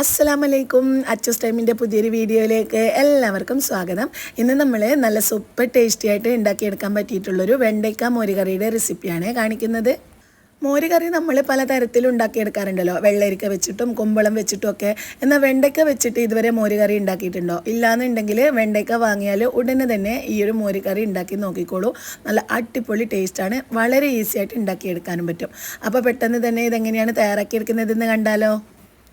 അസ്സലാം വലൈക്കും അച്ചസ് ടൈമിന്റെ പുതിയൊരു വീഡിയോയിലേക്ക് എല്ലാവർക്കും സ്വാഗതം. ഇന്ന് നമ്മൾ നല്ല സൂപ്പർ ടേസ്റ്റി ആയിട്ട് ഉണ്ടാക്കിയെടുക്കാൻ പറ്റിയിട്ടുള്ളൊരു വെണ്ടയ്ക്ക മോരുകറിയുടെ റെസിപ്പിയാണ് കാണിക്കുന്നത്. മോരുകറി നമ്മൾ പലതരത്തിൽ ഉണ്ടാക്കിയെടുക്കാറുണ്ടല്ലോ. വെള്ളരിക്ക വെച്ചിട്ടും കുമ്പളം വെച്ചിട്ടും ഒക്കെ. എന്നാൽ വെണ്ടയ്ക്ക വെച്ചിട്ട് ഇതുവരെ മോരുകറി ഉണ്ടാക്കിയിട്ടുണ്ടോ? ഇല്ലാന്നുണ്ടെങ്കിൽ വെണ്ടയ്ക്ക വാങ്ങിയാൽ ഉടനെ തന്നെ ഈ ഒരു മോരുകറി ഉണ്ടാക്കി നോക്കിക്കോളൂ. നല്ല അടിപൊളി ടേസ്റ്റാണ് വളരെ ഈസി ആയിട്ട് ഉണ്ടാക്കിയെടുക്കാനും പറ്റും. അപ്പോൾ പെട്ടെന്ന് തന്നെ ഇതെങ്ങനെയാണ് തയ്യാറാക്കിയെടുക്കുന്നതെന്ന് കണ്ടാലോ?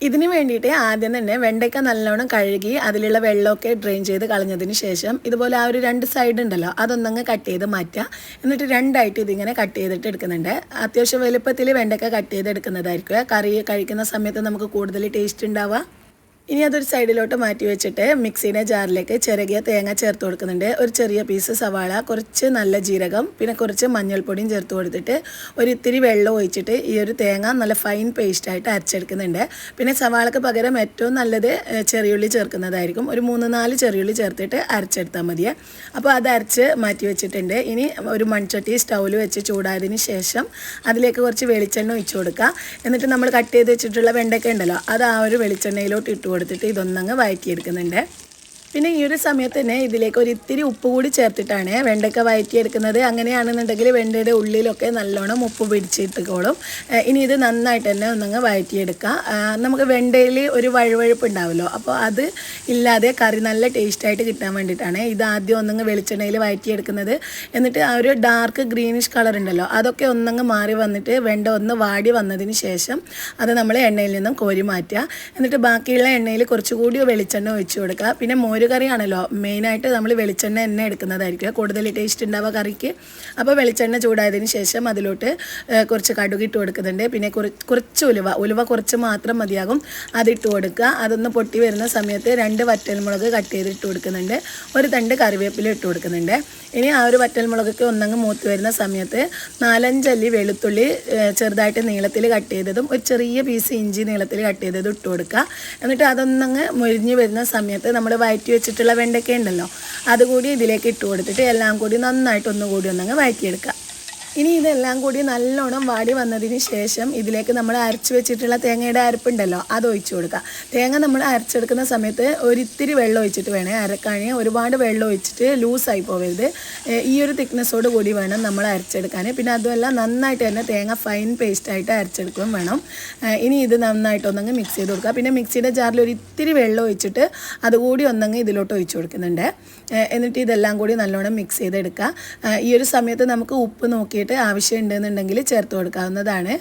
ഇതിന് വേണ്ടിയിട്ട് ആദ്യം തന്നെ വെണ്ടയ്ക്ക നല്ലോണം കഴുകി അതിലുള്ള വെള്ളമൊക്കെ ഡ്രെയിൻ ചെയ്ത് കളഞ്ഞതിന് ശേഷം ഇതുപോലെ ആ ഒരു രണ്ട് സൈഡ് ഉണ്ടല്ലോ അതൊന്നങ്ങ് കട്ട് ചെയ്ത് മാറ്റുക. എന്നിട്ട് രണ്ടായിട്ട് ഇതിങ്ങനെ കട്ട് ചെയ്തിട്ട് എടുക്കുന്നുണ്ട്. അത്യാവശ്യം വലുപ്പത്തിൽ വെണ്ടയ്ക്ക കട്ട് ചെയ്ത് എടുക്കുന്നതായിരിക്കും കറി കഴിക്കുന്ന സമയത്ത് നമുക്ക് കൂടുതൽ ടേസ്റ്റ് ഉണ്ടാവുക. ഇനി അതൊരു സൈഡിലോട്ട് മാറ്റി വെച്ചിട്ട് മിക്സിയുടെ ജാറിലേക്ക് ചിരകിയ തേങ്ങ ചേർത്ത് കൊടുക്കുന്നുണ്ട്. ഒരു ചെറിയ പീസ് സവാള കുറച്ച് നല്ല ജീരകം പിന്നെ കുറച്ച് മഞ്ഞൾപ്പൊടിയും ചേർത്ത് കൊടുത്തിട്ട് ഒരു ഇത്തിരി വെള്ളം ഒഴിച്ചിട്ട് ഈ ഒരു തേങ്ങ നല്ല ഫൈൻ പേസ്റ്റായിട്ട് അരച്ചെടുക്കുന്നുണ്ട്. പിന്നെ സവാളക്ക് പകരം ഏറ്റവും നല്ലത് ചെറിയുള്ളി ചേർക്കുന്നതായിരിക്കും. ഒരു മൂന്ന് നാല് ചെറിയുള്ളി ചേർത്തിട്ട് അരച്ചെടുത്താൽ മതിയേ. അപ്പോൾ അത് അരച്ച് മാറ്റി വെച്ചിട്ടുണ്ട്. ഇനി ഒരു മൺചട്ടി സ്റ്റൗവിൽ വെച്ച് ചൂടായതിന് ശേഷം അതിലേക്ക് കുറച്ച് വെളിച്ചെണ്ണ ഒഴിച്ചു കൊടുക്കുക എന്നിട്ട് നമ്മൾ കട്ട് ചെയ്ത് വെച്ചിട്ടുള്ള വെണ്ടയ്ക്ക ഉണ്ടല്ലോ അത് ആ ഒരു വെളിച്ചെണ്ണയിലോട്ട് ഇട്ട് കൊടുത്തിട്ട് ഇതൊന്നങ്ങ് വഴറ്റിയെടുക്കുന്നുണ്ട്. പിന്നെ ഈ ഒരു സമയത്ത് തന്നെ ഇതിലേക്ക് ഒരു ഇത്തിരി ഉപ്പ് കൂടി ചേർത്തിട്ടാണ് വെണ്ടയ്ക്ക വഴറ്റിയെടുക്കുന്നത് അങ്ങനെയാണെന്നുണ്ടെങ്കിൽ വെണ്ടയുടെ ഉള്ളിലൊക്കെ നല്ലോണം ഉപ്പ് പിടിച്ചിട്ടുകോളും ഇനി ഇത് നന്നായിട്ട് തന്നെ ഒന്നങ്ങ് വയറ്റിയെടുക്കാം. നമുക്ക് വെണ്ടയിൽ ഒരു വഴുവഴുപ്പ് ഉണ്ടാവുമല്ലോ അപ്പോൾ അത് ഇല്ലാതെ കറി നല്ല ടേസ്റ്റായിട്ട് കിട്ടാൻ വേണ്ടിയിട്ടാണ് ഇത് ആദ്യം ഒന്നങ്ങ് വെളിച്ചെണ്ണയിൽ വഴറ്റിയെടുക്കുന്നത് എന്നിട്ട് ആ ഒരു ഡാർക്ക് ഗ്രീനിഷ് കളർ ഉണ്ടല്ലോ അതൊക്കെ ഒന്നങ്ങ് മാറി വന്നിട്ട് വെണ്ട ഒന്ന് വാടി വന്നതിന് ശേഷം അത് നമ്മൾ എണ്ണയിൽ നിന്നും കോരി മാറ്റുക. എന്നിട്ട് ബാക്കിയുള്ള എണ്ണയിൽ കുറച്ചുകൂടി വെളിച്ചെണ്ണ ഒഴിച്ചു കൊടുക്കുക. പിന്നെ മോര് കറിയാണല്ലോ മെയിനായിട്ട് നമ്മൾ വെളിച്ചെണ്ണ എണ്ണ എടുക്കുന്നതായിരിക്കും. കൂടുതൽ ടേസ്റ്റ് ഉണ്ടാവുക കറിക്ക്. അപ്പോൾ വെളിച്ചെണ്ണ ചൂടായതിന് ശേഷം അതിലോട്ട് കുറച്ച് കടുക് ഇട്ട് കൊടുക്കുന്നുണ്ട്. പിന്നെ കുറച്ച് ഉലുവ. ഉലുവ കുറച്ച് മാത്രം മതിയാകും. അതിട്ട് കൊടുക്കുക. അതൊന്ന് പൊട്ടി വരുന്ന സമയത്ത് രണ്ട് വറ്റൽമുളക് കട്ട് ചെയ്ത് ഇട്ട് കൊടുക്കുന്നുണ്ട്. ഒരു തണ്ട് കറിവേപ്പില ഇട്ട് കൊടുക്കുന്നുണ്ട്. ഇനി ആ ഒരു വറ്റൽമുളകൊക്കെ ഒന്നങ്ങ് മൂത്ത് വരുന്ന സമയത്ത് നാലഞ്ചല്ലി വെളുത്തുള്ളി ചെറുതായിട്ട് നീളത്തിൽ കട്ട് ചെയ്തതും ഒരു ചെറിയ പീസ് ഇഞ്ചി നീളത്തിൽ കട്ട് ചെയ്തതും ഇട്ട് കൊടുക്കുക. എന്നിട്ട് അതൊന്നങ്ങ് മുരിഞ്ഞ് വരുന്ന സമയത്ത് നമ്മൾ വഴറ്റി വെച്ചിട്ടുള്ള വെണ്ടയ്ക്ക ഉണ്ടല്ലോ. അതുകൂടി ഇതിലേക്ക് ഇട്ട് കൊടുത്തിട്ട് എല്ലാം കൂടി നന്നായിട്ട് ഒന്നുകൂടി ഒന്നങ്ങ് വഴറ്റിയെടുക്കുക. ഇനി ഇതെല്ലാം കൂടി നല്ലോണം വാടി വന്നതിന് ശേഷം ഇതിലേക്ക് നമ്മൾ അരച്ച് വെച്ചിട്ടുള്ള തേങ്ങയുടെ അരപ്പുണ്ടല്ലോ അത് ഒഴിച്ചു കൊടുക്കുക. തേങ്ങ നമ്മൾ അരച്ചെടുക്കുന്ന സമയത്ത് ഒരിത്തിരി വെള്ളം ഒഴിച്ചിട്ട് വേണേ അരക്കാണി ഒരുപാട് വെള്ളം ഒഴിച്ചിട്ട് ലൂസായി പോകരുത് ഈ ഒരു തിക്നെസ്സോട് കൂടി വേണം നമ്മൾ അരച്ചെടുക്കാൻ. പിന്നെ അതുമല്ല നന്നായിട്ട് തന്നെ തേങ്ങ ഫൈൻ പേസ്റ്റായിട്ട് അരച്ചെടുക്കുകയും വേണം. ഇനി ഇത് നന്നായിട്ട് ഒന്നങ്ങ് മിക്സ് ചെയ്ത് കൊടുക്കുക. പിന്നെ മിക്സിയുടെ ജാറിൽ ഒരു ഇത്തിരി വെള്ളം ഒഴിച്ചിട്ട് അതുകൂടി ഒന്നങ്ങ് ഇതിലോട്ട് ഒഴിച്ചു കൊടുക്കുന്നുണ്ട്. എന്നിട്ട് ഇതെല്ലാം കൂടി നല്ലോണം മിക്സ് ചെയ്തെടുക്കുക. ഈ ഒരു സമയത്ത് നമുക്ക് ഉപ്പ് നോക്കിയിട്ട് ആവശ്യമുണ്ടെന്നുണ്ടെങ്കിൽ ചേർത്ത് കൊടുക്കാവുന്നതാണ്.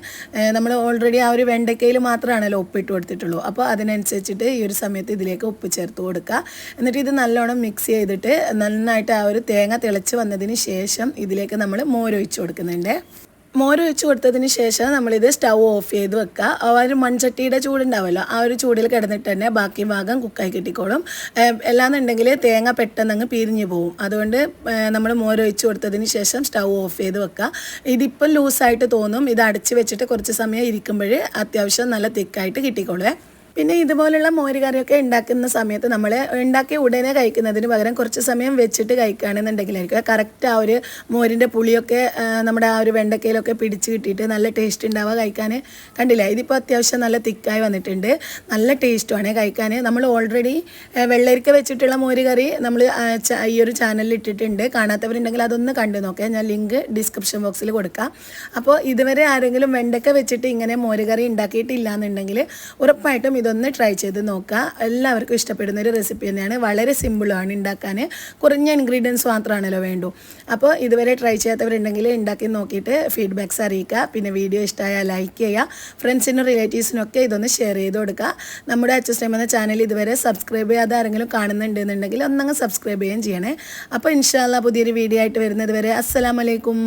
നമ്മൾ ഓൾറെഡി ആ ഒരു വെണ്ടയ്ക്കയിൽ മാത്രമാണല്ലോ ഉപ്പിട്ട് കൊടുത്തിട്ടുള്ളൂ. അപ്പോൾ അതിനനുസരിച്ചിട്ട് ഈ ഒരു സമയത്ത് ഇതിലേക്ക് ഉപ്പ് ചേർത്ത് കൊടുക്കുക. എന്നിട്ട് ഇത് നല്ലോണം മിക്സ് ചെയ്തിട്ട് നന്നായിട്ട് ആ ഒരു തേങ്ങ തിളച്ച് വന്നതിന് ശേഷം ഇതിലേക്ക് നമ്മൾ മോരൊഴിച്ച് കൊടുക്കുന്നുണ്ട്. മോര് ഒഴിച്ച് കൊടുത്തതിന് ശേഷം നമ്മളിത് സ്റ്റൗ ഓഫ് ചെയ്ത് വെക്കുക. ആ ഒരു മൺചട്ടിയുടെ ചൂടുണ്ടാവുമല്ലോ ആ ഒരു ചൂടിൽ കിടന്നിട്ട് തന്നെ ബാക്കി ഭാഗം കുക്കായി കിട്ടിക്കോളും. അല്ലാന്നുണ്ടെങ്കിൽ തേങ്ങ പെട്ടെന്ന് അങ്ങ് പിരിഞ്ഞു പോകും അതുകൊണ്ട് നമ്മൾ മോര് ഒഴിച്ച് കൊടുത്തതിന് ശേഷം സ്റ്റൗ ഓഫ് ചെയ്ത് വെക്കുക. ഇതിപ്പം ലൂസായിട്ട് തോന്നും. ഇത് അടച്ച് വെച്ചിട്ട് കുറച്ച് സമയം ഇരിക്കുമ്പോൾ അത്യാവശ്യം നല്ല തിക്കായിട്ട് കിട്ടിക്കോളുവേ. പിന്നെ ഇതുപോലുള്ള മോരുകറിയൊക്കെ ഉണ്ടാക്കുന്ന സമയത്ത് നമ്മൾ ഉണ്ടാക്കി ഉടനെ കഴിക്കുന്നതിന് പകരം കുറച്ച് സമയം വെച്ചിട്ട് കഴിക്കുകയാണെന്നുണ്ടെങ്കിലായിരിക്കും. കറക്റ്റ് ആ ഒരു മോരിന്റെ പുളിയൊക്കെ നമ്മുടെ ആ ഒരു വെണ്ടക്കയിലൊക്കെ പിടിച്ച് കിട്ടിയിട്ട് നല്ല ടേസ്റ്റ് ഉണ്ടാവുക കഴിക്കാൻ കണ്ടില്ല? ഇതിപ്പോൾ അത്യാവശ്യം നല്ല തിക്കായി വന്നിട്ടുണ്ട്. നല്ല ടേസ്റ്റുമാണ് കഴിക്കാൻ നമ്മൾ ഓൾറെഡി വെള്ളരിക്ക വെച്ചിട്ടുള്ള മോരുകറി നമ്മൾ ഈ ഒരു ചാനലിൽ ഇട്ടിട്ടുണ്ട്. കാണാത്തവരുണ്ടെങ്കിൽ അതൊന്ന് കണ്ടു നോക്കാം. ഞാൻ ലിങ്ക് ഡിസ്ക്രിപ്ഷൻ ബോക്സിൽ കൊടുക്കാം. അപ്പോൾ ഇതുവരെ ആരെങ്കിലും വെണ്ടക്ക വെച്ചിട്ട് ഇങ്ങനെ മോരുകറി ഉണ്ടാക്കിയിട്ടില്ല എന്നുണ്ടെങ്കിൽ ഉറപ്പായിട്ടും ഇതൊന്ന് ട്രൈ ചെയ്ത് നോക്കുക എല്ലാവർക്കും ഇഷ്ടപ്പെടുന്ന ഒരു റെസിപ്പി തന്നെയാണ്. വളരെ സിമ്പിളാണ് ഉണ്ടാക്കാൻ കുറഞ്ഞ ഇൻഗ്രീഡിയൻസ് മാത്രമാണല്ലോ വേണ്ടു. അപ്പോൾ ഇതുവരെ ട്രൈ ചെയ്യാത്തവരുണ്ടെങ്കിൽ ഉണ്ടാക്കി നോക്കിയിട്ട് ഫീഡ്ബാക്ക്സ് അറിയിക്കുക പിന്നെ വീഡിയോ ഇഷ്ടമായാൽ ലൈക്ക് ചെയ്യുക ഫ്രണ്ട്സിനും റിലേറ്റീവ്സിനും ഒക്കെ ഇതൊന്ന് ഷെയർ ചെയ്ത് കൊടുക്കുക നമ്മുടെ അച്ചസ് ടൈം എന്ന ചാനൽ ഇതുവരെ സബ്സ്ക്രൈബ് ചെയ്യാതെ ആരെങ്കിലും കാണുന്നുണ്ടെന്നുണ്ടെങ്കിൽ ഒന്നങ്ങ് സബ്സ്ക്രൈബ് ചെയ്യുകയും ചെയ്യണേ. അപ്പോൾ ഇൻഷാല്ല പുതിയൊരു വീഡിയോ ആയിട്ട് വരുന്നത് വരെ. അസ്സലാമലൈക്കും